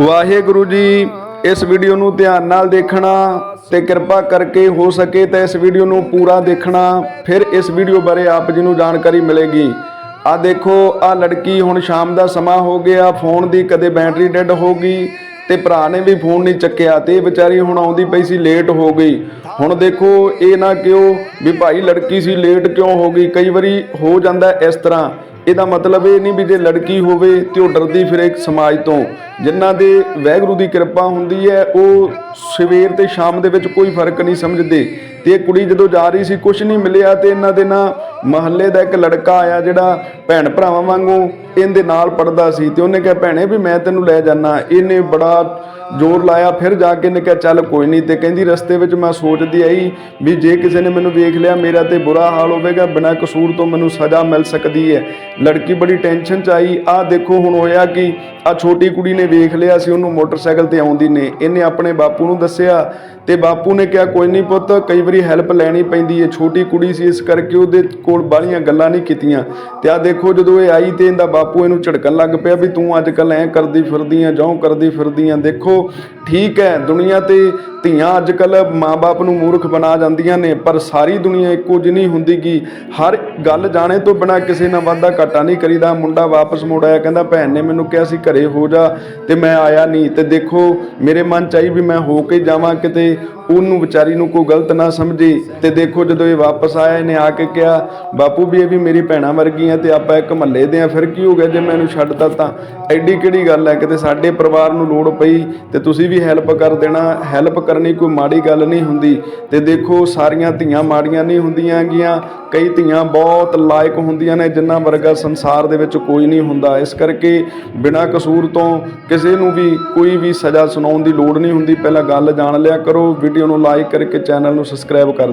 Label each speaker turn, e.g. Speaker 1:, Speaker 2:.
Speaker 1: ਵਾਹਿਗੁਰੂ ਜੀ, ਇਸ ਵੀਡੀਓ ਨੂੰ ਧਿਆਨ ਨਾਲ ਦੇਖਣਾ ਤੇ ਕਿਰਪਾ ਕਰਕੇ ਹੋ ਸਕੇ ਤਾਂ ਇਸ ਵੀਡੀਓ ਨੂੰ ਪੂਰਾ ਦੇਖਣਾ। ਫਿਰ ਇਸ ਵੀਡੀਓ ਬਾਰੇ ਆਪ ਜੀ ਨੂੰ ਜਾਣਕਾਰੀ ਮਿਲੇਗੀ। ਆ ਦੇਖੋ ਆ ਲੜਕੀ ਹੁਣ ਸ਼ਾਮ ਦਾ ਸਮਾਂ ਹੋ ਗਿਆ, ਫੋਨ ਦੀ ਕਦੇ ਬੈਟਰੀ ਡੈੱਡ ਹੋ ਗਈ ਤੇ ਭਰਾ ਨੇ ਵੀ ਫੋਨ ਨਹੀਂ ਚੱਕਿਆ ਤੇ ਇਹ ਵਿਚਾਰੀ ਹੁਣ ਆਉਂਦੀ ਪਈ ਸੀ ਲੇਟ ਹੋ ਗਈ। ਹੁਣ ਦੇਖੋ, ਇਹ ਨਾ ਕਿਉਂ ਵੀ ਭਾਈ ਲੜਕੀ ਸੀ, ਲੇਟ ਕਿਉਂ ਹੋ ਗਈ? ਕਈ ਵਾਰੀ ਹੋ ਜਾਂਦਾ ਇਸ ਤਰ੍ਹਾਂ। ਇਹਦਾ ਮਤਲਬ ਇਹ ਨਹੀਂ ਵੀ ਜੇ ਲੜਕੀ ਹੋਵੇ ਤੇ ਉਹ ਡਰਦੀ ਫਿਰੇ ਸਮਾਜ ਤੋਂ। ਜਿਨ੍ਹਾਂ ਦੇ ਵੈਗਰੂ ਦੀ ਕਿਰਪਾ ਹੁੰਦੀ ਹੈ, ਉਹ ਸਵੇਰ ਤੇ ਸ਼ਾਮ ਦੇ ਵਿੱਚ ਕੋਈ ਫ਼ਰਕ ਨਹੀਂ ਸਮਝਦੇ। ਤੇ ਇਹ ਕੁੜੀ ਜਦੋਂ ਜਾ ਰਹੀ ਸੀ ਕੁਝ ਨਹੀਂ ਮਿਲਿਆ ਤੇ ਇਹਨਾਂ ਦੇ ਨਾ ਮਹੱਲੇ ਦਾ ਇੱਕ ਲੜਕਾ ਆਇਆ ਜਿਹੜਾ ਭੈਣ ਭਰਾਵਾਂ ਵਾਂਗੂ ਇਹਦੇ ਨਾਲ ਪੜਦਾ ਸੀ ਤੇ ਉਹਨੇ ਕਿਹਾ, ਭੈਣੇ ਵੀ ਮੈਂ ਤੈਨੂੰ ਲੈ ਜਾਣਾ ਇਹਨੇ ਬੜਾ ਜ਼ੋਰ ਲਾਇਆ, ਫਿਰ ਜਾ ਕੇ ਇਹਨੇ ਕਿਹਾ, ਚੱਲ ਕੋਈ ਨਹੀਂ। ਤੇ ਕਹਿੰਦੀ, ਰਸਤੇ ਵਿੱਚ ਮੈਂ ਸੋਚਦੀ ਆਈ ਵੀ ਜੇ ਕਿਸੇ ਨੇ ਮੈਨੂੰ ਵੇਖ ਲਿਆ, ਮੇਰਾ ਤੇ ਬੁਰਾ ਹਾਲ ਹੋਵੇਗਾ, ਬਿਨਾਂ ਕਸੂਰ ਤੋਂ ਮੈਨੂੰ ਸਜ਼ਾ ਮਿਲ ਸਕਦੀ ਹੈ। ਲੜਕੀ ਬੜੀ ਟੈਨਸ਼ਨ ਚ ਆਈ। ਆਹ ਦੇਖੋ, ਹੁਣ ਹੋਇਆ ਕਿ? ਆ ਛੋਟੀ ਕੁੜੀ ਨੇ ਵੇਖ ਲਿਆ ਸੀ, ਉਹਨੂੰ ਮੋਟਰਸਾਈਕਲ ਤੇ ਆਉਂਦੀ ਨੇ। ਇਹਨੇ ਆਪਣੇ ਬਾਪੂ ਨੂੰ ਦੱਸਿਆ ਤੇ ਬਾਪੂ ਨੇ ਕਿਹਾ, ਕੋਈ ਨਹੀਂ ਪੁੱਤ, ਕਈ ਵਾਰੀ ਹੈਲਪ ਲੈਣੀ ਪੈਂਦੀ ਹੈ ਛੋਟੀ ਕੁੜੀ ਸੀ, ਇਸ ਕਰਕੇ ਉਹਦੇ ਕੋਲ ਬਾਹਲੀਆਂ ਗੱਲਾਂ ਨਹੀਂ ਕੀਤੀਆਂ। ਤੇ ਆ ਦੇਖੋ, ਜਦੋਂ ਇਹ ਆਈ ਤੇ ਇਹਦਾ ਬਾਪੂ ਇਹਨੂੰ ਝੜਕਣ ਲੱਗ ਪਿਆ ਵੀ ਤੂੰ ਅੱਜ ਕੱਲ ਐ ਕਰਦੀ ਫਿਰਦੀ ਆ, ਜਿਉਂ ਕਰਦੀ ਫਿਰਦੀ ਆ। ਦੇਖੋ ਠੀਕ ਹੈ, ਦੁਨੀਆ ਤੇ ਧੀਆਂ ਅੱਜ ਕੱਲ ਮਾਪੇ ਨੂੰ ਮੂਰਖ ਬਣਾ ਜਾਂਦੀਆਂ ਨੇ, ਪਰ ਸਾਰੀ ਦੁਨੀਆ ਇੱਕੋ ਜਿਹੀ ਨਹੀਂ ਹੁੰਦੀ ਗੀ। ਹਰ ਗੱਲ ਜਾਣੇ ਤੋਂ ਬਿਨਾ ਕਿਸੇ ਨਾਲ ਵਾਧਾ ਘਾਟਾ ਨਹੀਂ ਕਰੀਦਾ। ਮੁੰਡਾ ਵਾਪਸ ਮੁੜ ਆਇਆ, ਕਹਿੰਦਾ, ਭੈਣ ਨੇ ਮੈਨੂੰ ਕਿਹਾ ਸੀ ਘਰੇ ਹੋ ਜਾ ਤੇ ਮੈਂ ਆਇਆ ਨਹੀਂ। ਤੇ ਦੇਖੋ, ਮੇਰੇ ਮਨ ਚ ਆਈ ਵੀ ਮੈਂ ਹੋ ਕੇ ਜਾਵਾਂ ਕਿਤੇ ਉਹਨੂੰ ਵਿਚਾਰੀ ਨੂੰ ਕੋਈ ਗਲਤ ਨਾ ਸਮਝੀ ਤੇ ਦੇਖੋ ਜਦੋਂ ਇਹ ਵਾਪਸ ਆਇਆ, ਇਹਨੇ ਆ ਕੇ ਕਿਹਾ, ਬਾਪੂ ਵੀ ਇਹ ਵੀ ਮੇਰੀ ਭੈਣਾਂ ਵਰਗੀਆਂ ਤੇ ਆਪਾਂ ਇੱਕ ਮਹੱਲੇ ਦੇ ਆ, ਫਿਰ ਕੀ ਹੋ ਗਿਆ ਜੇ ਮੈਨੂੰ ਛੱਡਤਾ ਤਾਂ ਐਡੀ ਕਿਹੜੀ ਗੱਲ ਹੈ? ਕਿਤੇ ਸਾਡੇ ਪਰਿਵਾਰ ਨੂੰ ਲੋੜ ਪਈ ਤੇ ਤੁਸੀਂ ਵੀ ਹੈਲਪ ਕਰ ਦੇਣਾ। ਹੈਲਪ ਕਰਨੀ ਕੋਈ ਮਾੜੀ ਗੱਲ ਨਹੀਂ ਹੁੰਦੀ ਤੇ ਦੇਖੋ, ਸਾਰੀਆਂ ਧੀਆਂ ਮਾੜੀਆਂ ਨਹੀਂ ਹੁੰਦੀਆਂ ਗੀਆਂ ਕਈ ਧੀਆਂ ਬਹੁਤ ਲਾਇਕ ਹੁੰਦੀਆਂ ਨੇ, ਜਿਨ੍ਹਾਂ ਵਰਗਾ ਸੰਸਾਰ ਦੇ ਵਿੱਚ ਕੋਈ ਨਹੀਂ ਹੁੰਦਾ। ਇਸ ਕਰਕੇ ਬਿਨਾਂ ਕਸੂਰ ਤੋਂ ਕਿਸੇ ਨੂੰ ਵੀ ਕੋਈ ਵੀ ਸਜ਼ਾ ਸੁਣਾਉਣ ਦੀ ਲੋੜ ਨਹੀਂ ਹੁੰਦੀ। ਪਹਿਲਾਂ ਗੱਲ ਜਾਣ ਲਿਆ ਕਰੋ, ਵੀਡੀਓ ਨੂੰ ਲਾਈਕ ਕਰਕੇ ਚੈਨਲ ਨੂੰ ਸਬਸਕ੍ਰਾਈਬ ਕਰ